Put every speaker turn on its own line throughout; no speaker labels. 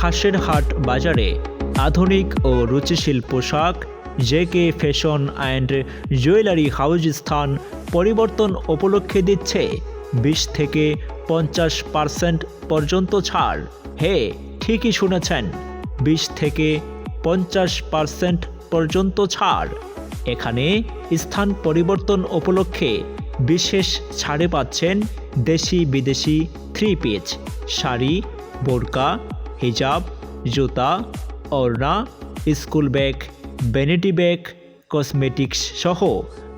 খাসের হাট বাজারে আধুনিক ও রুচিশীল পোশাক J K fashion and jewellery house স্থান পরিবর্তন উপলক্ষে দিচ্ছে বিশ থেকে পঞ্চাশ পার্সেন্ট পর্যন্ত ছাড়। হে, ঠিকই শুনেছেন, বিশ থেকে পঞ্চাশ পার্সেন্ট পর্যন্ত ছাড়। এখানে স্থান পরিবর্তন উপলক্ষে বিশেষ ছাড়ে পাচ্ছেন দেশি বিদেশি থ্রি পিচ শাড়ি, বোরকা হিজাব, জুতা, ওড়না, school bag vanity bag cosmetics সহ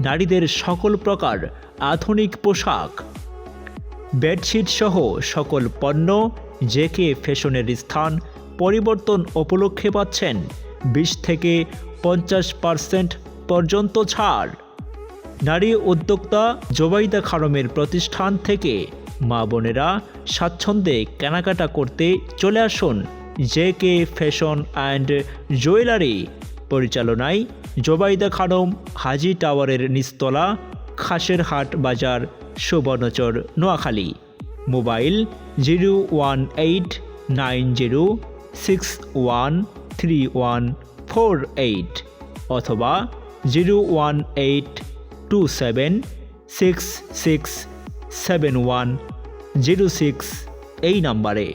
নারীদের সকল প্রকার আধুনিক পোশাক। বেডশিট সহ সকল পণ্য জেকে ফ্যাশনের স্থান পরিবর্তন উপলক্ষে পাচ্ছেন, বিশ থেকে পঞ্চাশ পার্সেন্ট পর্যন্ত ছাড়। নারী উদ্যোক্তা জোবাইদা খানমের প্রতিষ্ঠান থেকে মা বোনেরা স্বাচ্ছন্দ্যে কেনাকাটা করতে চলে আসুন J K fashion and jewellery পরিচালনায় জোবাইদা খানম, হাজি টাওয়ারের নিস্তলা খাসের হাট বাজার, Subarnachar, Noakhali. Mobile zero one eight nine zero six one three one four eight অথবা zero one eight two seven six six seven one zero six এই নাম্বারে।